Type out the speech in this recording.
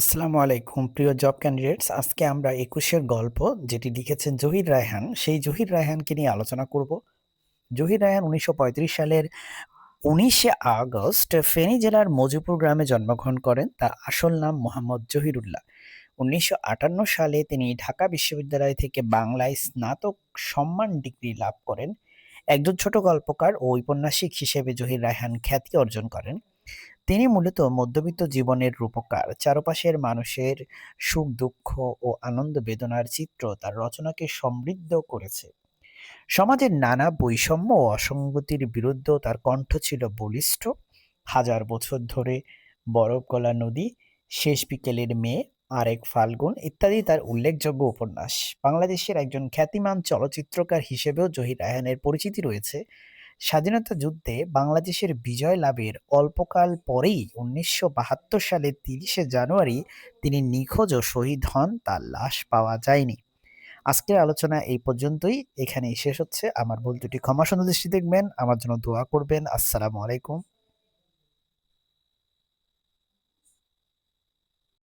আসসালামু আলাইকুম, প্রিয় জব ক্যান্ডিডেটস আজকে আমরা একুশের গল্প যেটি লিখেছেন জহির রায়হান। সেই জহির রায়হানকে নিয়ে আলোচনা করব। জহির রায়হান উনিশশো পঁয়ত্রিশ সালের উনিশে আগস্ট ফেনী জেলার মজিপুর গ্রামে জন্মগ্রহণ করেন। তার আসল নাম মোহাম্মদ জহিরুল্লাহ। উনিশশো আটান্ন সালে তিনি ঢাকা বিশ্ববিদ্যালয় থেকে বাংলায় স্নাতক সম্মান ডিগ্রি লাভ করেন। একজন ছোট গল্পকার ও ঔপন্যাসিক হিসেবে জহির রায়হান খ্যাতি অর্জন করেন। তিনি মূলত মধ্যবিত্ত জীবনের রূপকার। চারপাশের মানুষের সুখ, দুঃখ ও আনন্দ বেদনার চিত্র তার রচনাকে সমৃদ্ধ করেছে। সমাজের নানা বৈষম্য ও অসঙ্গতির বিরুদ্ধেও তার কণ্ঠ ছিল বলিষ্ঠ। হাজার বছর ধরে বরফ গলা নদী, শেষ বিকেলের মেয়ে, আরেক ফাল্গুন ইত্যাদি তার উল্লেখযোগ্য উপন্যাস। বাংলাদেশের একজন খ্যাতিমান চলচ্চিত্রকার হিসেবেও জহির রায়হানের পরিচিতি রয়েছে। স্বাধীনতা যুদ্ধে বাংলাদেশের বিজয় লাভের অল্পকাল পরেই উনিশশো সালে তিরিশে জানুয়ারি তিনি নিখোঁজ ও শহীদ হন, তার লাশ পাওয়া যায়নি। আজকের আলোচনা এই পর্যন্তই। এখানেই শেষ হচ্ছে। আমার ভুল দুটি ক্ষমা সুন্দর দৃষ্টি দেখবেন। আমার জন্য দোয়া করবেন। আসসালামু আলাইকুম।